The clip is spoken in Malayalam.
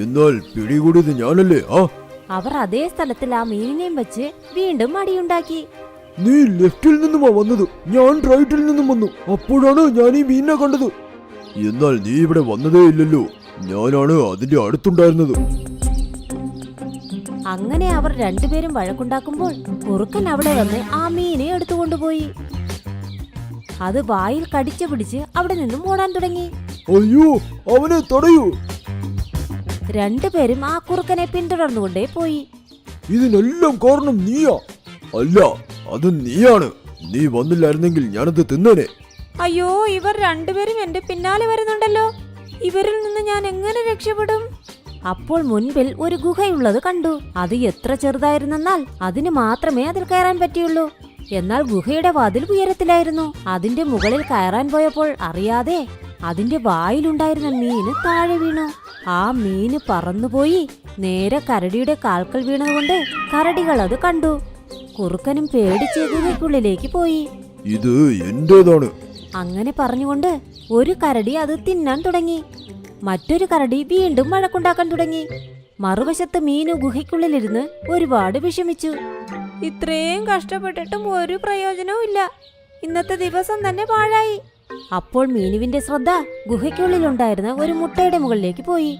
എന്നാൽ പിടികൂടിയത് ഞാനല്ലേ? ആ? അവർ അതേ സ്ഥലത്തിൽ ആ മീനിനെയും വെച്ച് വീണ്ടും അടിയുണ്ടാക്കി. നീ ലെഫ്റ്റിൽ നിന്നുമാ വന്നത്. ഞാൻ റൈറ്റിൽ നിന്നും വന്നു. അപ്പോഴാണ് ഞാൻ ഈ മീനിനെ കണ്ടത്. എന്നാൽ നീ ഇവിടെ വന്നതേ ഇല്ലല്ലോ. ഞാനാണ് അതിന്റെ അടുത്തുണ്ടായിരുന്നത്. അങ്ങനെ അവർ രണ്ടുപേരും വഴക്കുണ്ടാക്കുമ്പോൾ കുറുക്കൻ അവിടെ വന്ന് ആ മീനെ എടുത്തുകൊണ്ടുപോയി. അത് വായിൽ കടിച്ചു പിടിച്ച് അവിടെ നിന്നും ഓടാൻ തുടങ്ങി. അയ്യോ അവനെ തടയൂ. രണ്ടുപേരും ആ കുറുക്കനെ പിന്തുടർന്നുകൊണ്ടേ പോയി. ഇതിനെല്ലാം കാരണം നീയാ. അല്ല അത് നീയാണ്. നീ വന്നില്ലായിരുന്നെങ്കിൽ ഞാനത് തിന്നേനെ. അയ്യോ ഇവർ രണ്ടുപേരും എന്റെ പിന്നാലെ വരുന്നുണ്ടല്ലോ. ഇവരിൽ നിന്ന് ഞാൻ എങ്ങനെ രക്ഷപ്പെടും? അപ്പോൾ മുൻപിൽ ഒരു ഗുഹയുള്ളത് കണ്ടു. അത് എത്ര ചെറുതായിരുന്നെന്നാൽ അതിന് മാത്രമേ അതിൽ കയറാൻ പറ്റിയുള്ളൂ. എന്നാൽ ഗുഹയുടെ വാതിൽ ഉയരത്തിലായിരുന്നു. അതിന്റെ മുകളിൽ കയറാൻ പോയപ്പോൾ അറിയാതെ അതിന്റെ വായിലുണ്ടായിരുന്ന മീന് താഴെ വീണു. ആ മീന് പറന്നുപോയി. നേരെ കരടിയുടെ കാൽക്കൽ വീണതുകൊണ്ട് കരടികൾ അത് കണ്ടു. കുറുക്കനും പേടിച്ച് ഗുഹയ്ക്കുള്ളിലേക്ക് പോയി. ഇത് എന്റേതാണ്? അങ്ങനെ പറഞ്ഞുകൊണ്ട് ഒരു കരടി അത് തിന്നാൻ തുടങ്ങി. മറ്റൊരു കരടി വീണ്ടും വഴക്കുണ്ടാക്കാൻ തുടങ്ങി. മറുവശത്ത് മീനു ഗുഹയ്ക്കുള്ളിലിരുന്ന് ഒരുപാട് വിഷമിച്ചു. ഇത്രയും കഷ്ടപ്പെട്ടിട്ടും ഒരു പ്രയോജനവും ഇല്ല. ഇന്നത്തെ ദിവസം തന്നെ പാഴായി. അപ്പോൾ മീനുവിന്റെ ശ്രദ്ധ ഗുഹയ്ക്കുള്ളിലുണ്ടായിരുന്ന ഒരു മുട്ടയുടെ മുകളിലേക്ക് പോയി.